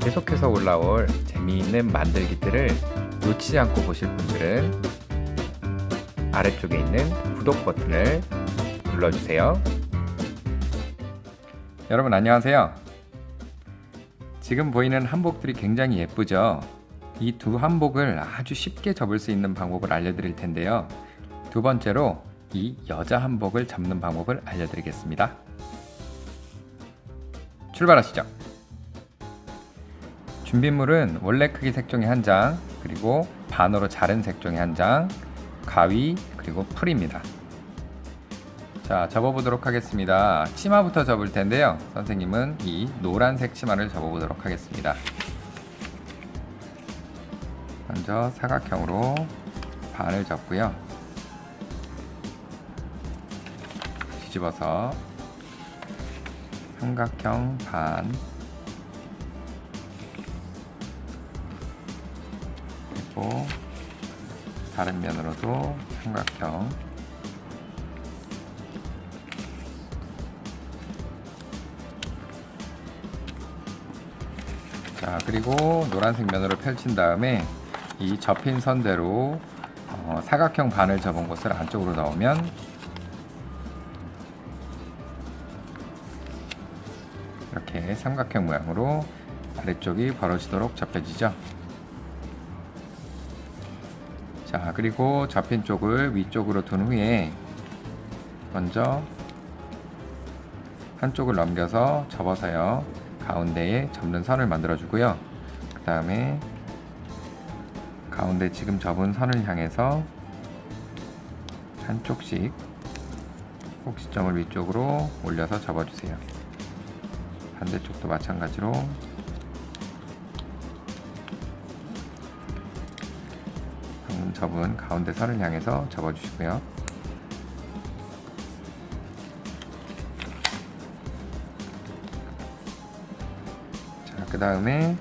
계속해서 올라올 재미있는 만들기들을 놓치지 않고 보실 분들은 아래쪽에 있는 구독 버튼을 눌러주세요. 여러분 안녕하세요. 지금 보이는 한복들이 굉장히 예쁘죠? 이 두 한복을 아주 쉽게 접을 수 있는 방법을 알려드릴 텐데요. 두 번째로 이 여자 한복을 접는 방법을 알려드리겠습니다. 출발하시죠. 준비물은 원래 크기 색종이 한 장, 그리고 반으로 자른 색종이 한 장, 가위, 그리고 풀입니다. 자, 접어보도록 하겠습니다. 치마부터 접을 텐데요. 선생님은 이 노란색 치마를 접어보도록 하겠습니다. 먼저 사각형으로 반을 접고요. 뒤집어서 삼각형 반 그리고 다른 면으로도 삼각형 자 그리고 노란색 면으로 펼친 다음에 이 접힌 선대로 어, 사각형 반을 접은 곳을 안쪽으로 넣으면 이렇게 삼각형 모양으로 아래쪽이 벌어지도록 접혀지죠. 자, 그리고 접힌 쪽을 위쪽으로 둔 후에 먼저 한쪽을 넘겨서 접어서요. 가운데에 접는 선을 만들어 주고요. 그 다음에 가운데 지금 접은 선을 향해서 한쪽씩 꼭지점을 위쪽으로 올려서 접어주세요. 반대쪽도 마찬가지로 방금 접은 가운데 선을 향해서 접어주시고요. 자, 그 다음에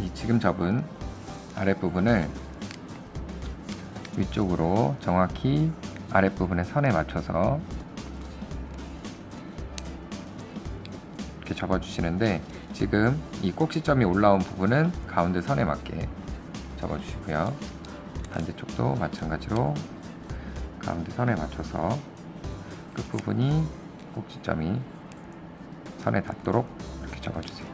이 지금 접은 아랫부분을 위쪽으로 정확히 아랫부분의 선에 맞춰서 이렇게 접어주시는데 지금 이 꼭지점이 올라온 부분은 가운데 선에 맞게 접어주시고요. 반대쪽도 마찬가지로 가운데 선에 맞춰서 끝부분이 꼭지점이 선에 닿도록 이렇게 접어주세요.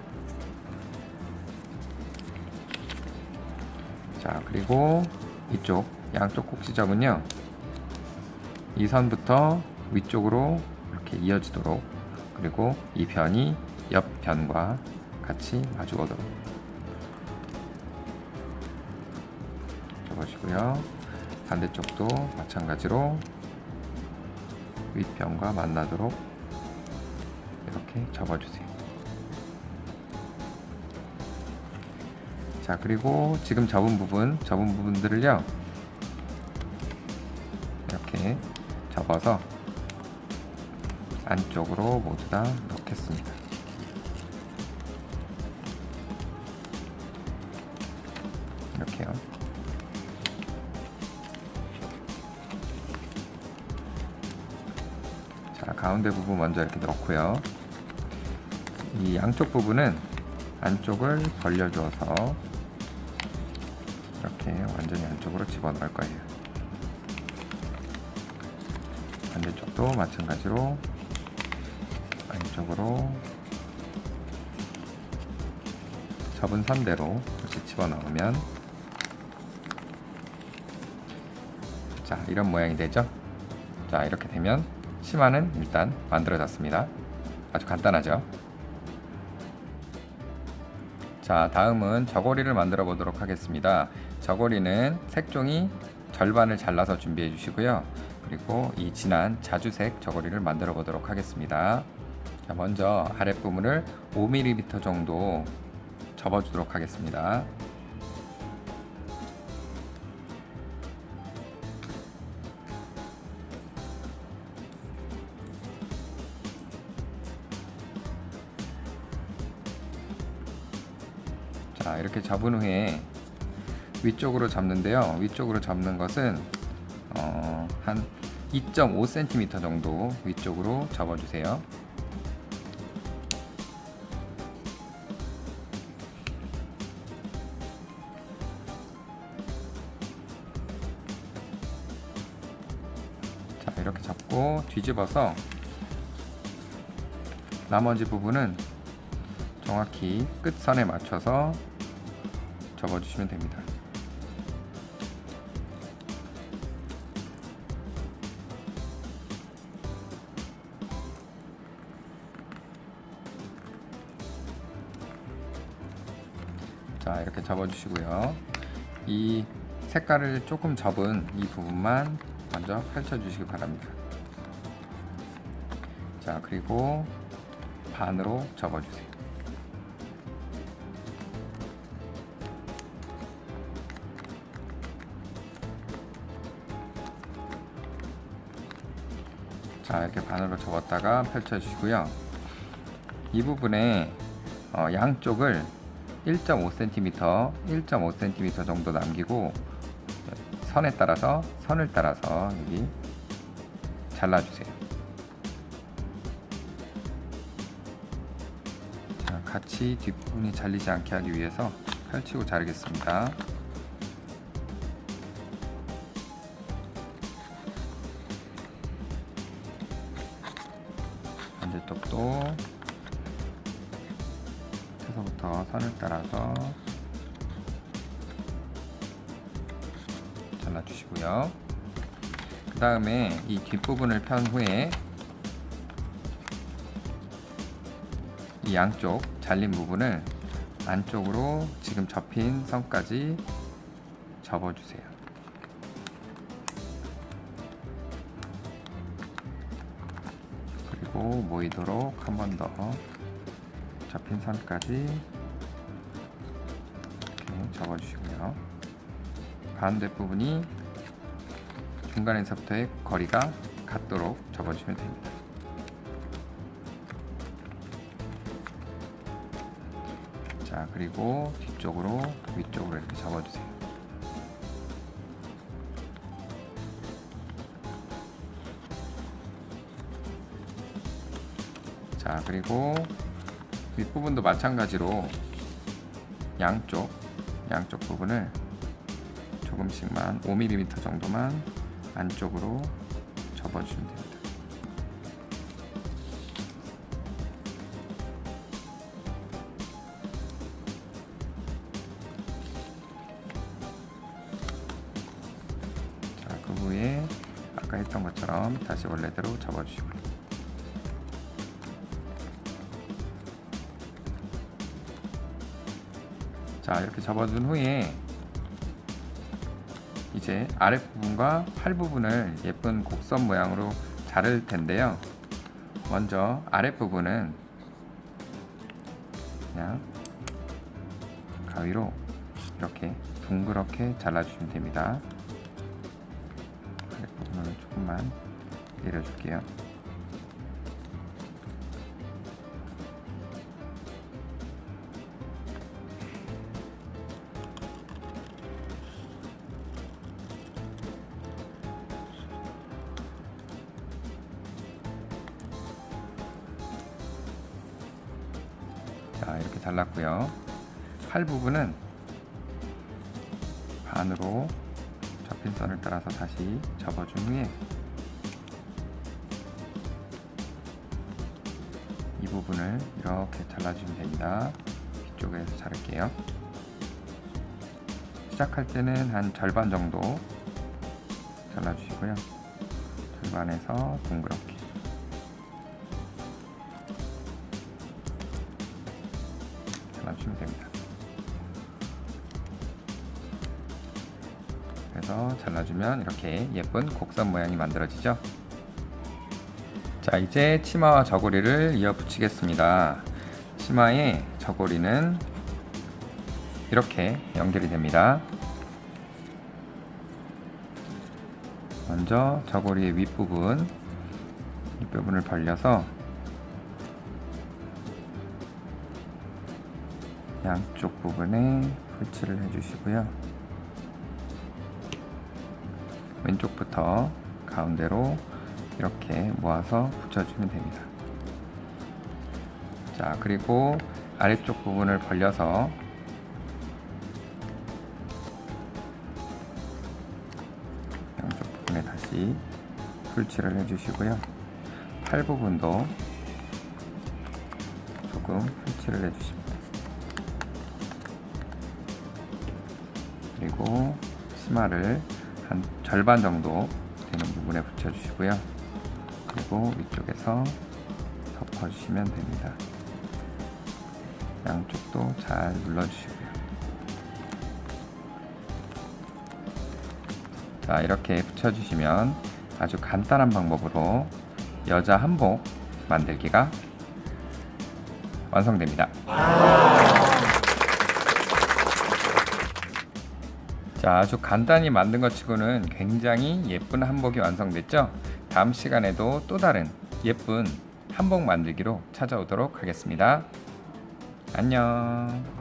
자, 그리고 이쪽 양쪽 꼭지점은요. 이 선부터 위쪽으로 이렇게 이어지도록 그리고 이 변이 옆 변과 같이 마주 오도록 접으시고요. 반대쪽도 마찬가지로 윗변과 만나도록 이렇게 접어주세요. 자, 그리고 지금 접은 부분, 접은 부분들을요. 이렇게 접어서 안쪽으로 모두 다 넣겠습니다. 이렇게요. 가운데 부분 먼저 이렇게 넣고요. 이 양쪽 부분은 안쪽을 벌려주어서 이렇게 완전히 안쪽으로 집어넣을 거예요. 반대쪽도 마찬가지로 안쪽으로 접은 선대로 이렇게 집어넣으면 자 이런 모양이 되죠 자 이렇게 되면 치마는 일단 만들어졌습니다. 아주 간단하죠? 자 다음은 저고리를 만들어 보도록 하겠습니다. 저고리는 색종이 절반을 잘라서 준비해 주시고요. 그리고 이 진한 자주색 저고리를 만들어 보도록 하겠습니다. 자 먼저 아랫부분을 5mm 정도 접어주도록 하겠습니다. 이렇게 잡은 후에 위쪽으로 잡는데요. 위쪽으로 잡는 것은 어, 한 2.5cm 정도 위쪽으로 잡아주세요. 자 이렇게 잡고 뒤집어서 나머지 부분은 정확히 끝선에 맞춰서 접어주시면 됩니다. 자 이렇게 접어주시고요. 이 색깔을 조금 접은 이 부분만 먼저 펼쳐주시기 바랍니다. 자 그리고 반으로 접어주세요. 자 이렇게 반으로 접었다가 펼쳐주시고요. 이 부분에 어, 양쪽을 1.5cm, 1.5cm 정도 남기고 선에 따라서 선을 따라서 여기 잘라주세요. 자, 같이 뒷부분이 잘리지 않게 하기 위해서 펼치고 자르겠습니다. 쪽도 서부터 선을 따라서 잘라주시고요. 그 다음에 이 뒷부분을 편 후에 이 양쪽 잘린 부분을 안쪽으로 지금 접힌 선까지 접어주세요. 그리고 모이도록 한 번더 접힌 선까지 이렇게 접어주시고요. 가운데 부분이 중간에서부터의 거리가 같도록 접어주시면 됩니다. 자 그리고 뒤쪽으로 위쪽으로 이렇게 접어주세요. 자 그리고 윗부분도 마찬가지로 양쪽 양쪽 부분을 조금씩만 5mm 정도만 안쪽으로 접어주시면 됩니다. 자, 그 후에 아까 했던 것처럼 다시 원래대로 접어주시고요. 자 이렇게 접어준 후에 이제 아랫부분과 팔 부분을 예쁜 곡선 모양으로 자를 텐데요. 먼저 아랫부분은 그냥 가위로 이렇게 둥그렇게 잘라주시면 됩니다. 아랫부분을 조금만 내려줄게요 자 이렇게 잘랐고요. 팔 부분은 반으로 접힌 선을 따라서 다시 접어준 후에 이 부분을 이렇게 잘라주시면 됩니다. 뒤쪽에서 자를게요. 시작할 때는 한 절반 정도 잘라주시고요. 절반에서 동그랗게 잘라주면 이렇게 예쁜 곡선 모양이 만들어지죠. 자 이제 치마와 저고리를 이어 붙이겠습니다. 치마의 저고리는 이렇게 연결이 됩니다. 먼저 저고리의 윗부분 윗부분을 벌려서 양쪽 부분에 풀칠을 해주시고요. 왼쪽부터 가운데로 이렇게 모아서 붙여주면 됩니다. 자, 그리고 아래쪽 부분을 벌려서 양쪽 부분에 다시 풀칠을 해주시고요. 팔 부분도 조금 풀칠을 해주십니다. 그리고 치마를 한 절반 정도 되는 부분에 붙여주시고요. 그리고 위쪽에서 덮어주시면 됩니다. 양쪽도 잘 눌러주시고요. 자, 이렇게 붙여주시면 아주 간단한 방법으로 여자 한복 만들기가 완성됩니다. 자, 아주 간단히 만든 것 치고는 굉장히 예쁜 한복이 완성됐죠? 다음 시간에도 또 다른 예쁜 한복 만들기로 찾아오도록 하겠습니다. 안녕.